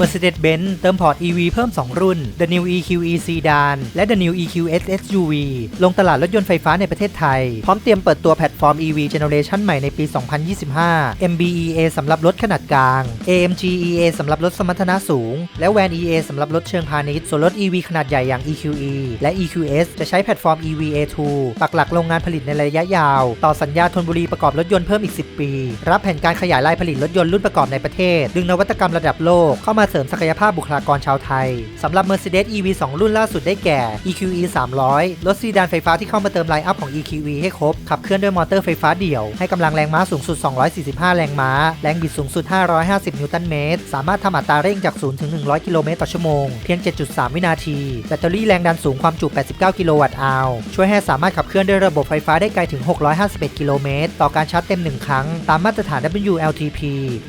Mercedes-Benz เติมพอร์ต EV เพิ่ม 2 รุ่น The New EQE Sedan และ The New EQS SUV ลงตลาดรถยนต์ไฟฟ้าในประเทศไทย พร้อมเตรียมเปิดตัวแพลตฟอร์ม EV Generation ใหม่ในปี 2025 MBEA สำหรับรถขนาดกลาง AMG EA สำหรับรถสมรรถนะสูง และ WAN EA สำหรับรถเชิงพาณิชย์ส่วนรถ EV ขนาดใหญ่อย่าง EQE และ EQS จะใช้แพลตฟอร์ม EVA2 ปักหลักโรงงานผลิตในระยะยาว ต่อสัญญาธนบุรีประกอบรถยนต์เพิ่มอีก 10 ปี รับแผนการขยายลายผลิตรถยนต์รุ่นประกอบในประเทศ ดึงนวัตกรรมระดับโลกเข้ามาเสริมศักยภาพบุคลากรชาวไทยสำหรับ Mercedes EV 2 รุ่นล่าสุดได้แก่ EQE 300 รถซีดานไฟฟ้าที่เข้ามาเติมไลน์อัพของ EQE ให้ครบ ขับเคลื่อนด้วยมอเตอร์ไฟฟ้าเดี่ยว ให้กำลังแรงม้าสูงสุด 245 แรงม้า แรงบิดสูงสุด 550 นิวตันเมตร สามารถทำอัตราเร่งจาก 0 ถึง 100 กิโลเมตรต่อชั่วโมง เพียง 7.3 วินาที แบตเตอรี่แรงดันสูงความจุ 89 กิโลวัตต์อาวช่วยให้สามารถขับเคลื่อนด้วยระบบไฟฟ้าได้ไกลถึง 651 กิโลเมตร ต่อการชาร์จเต็ม 1 ครั้ง ตามมาตรฐาน WLTP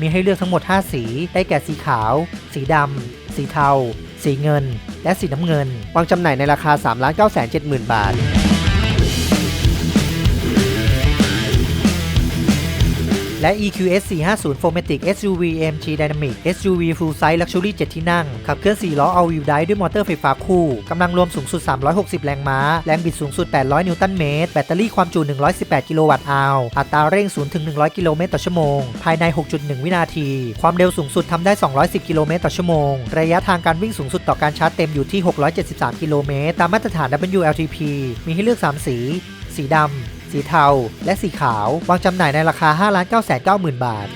มีให้เลือกทั้งหมด 5 สี ได้แก่สีขาว สีดำ สีเทา สีเงิน และสีน้ำเงิน วางจำหน่ายในราคา 3 9 7 0 0 0 0 บาท และ EQS 450 4matic SUV AMG Dynamic SUV Full Size Luxury 7 ที่นั่ง ขับเคลื่อน 4 ล้อ All Wheel Drive ด้วยมอเตอร์ไฟฟ้าคู่ กำลังรวมสูงสุด 360 แรงม้า แรงบิดสูงสุด 800 นิวตันเมตร แบตเตอรี่ความจุ 118 กิโลวัตต์อาวอัตราเร่ง 0 ถึง 100 กิโลเมตรต่อชั่วโมง ภายใน 6.1 วินาที ความเร็วสูงสุดทำได้ 210 กิโลเมตรต่อชั่วโมง ระยะทางการวิ่งสูงสุดต่อการชาร์จเต็มอยู่ที่ 673 กิโลเมตร ตามมาตรฐาน WLTP มีให้เลือก 3 สี สีดำ สีเทา และสีขาว วางจำหน่ายในราคา 5 9 9 0 0 0 0 บาท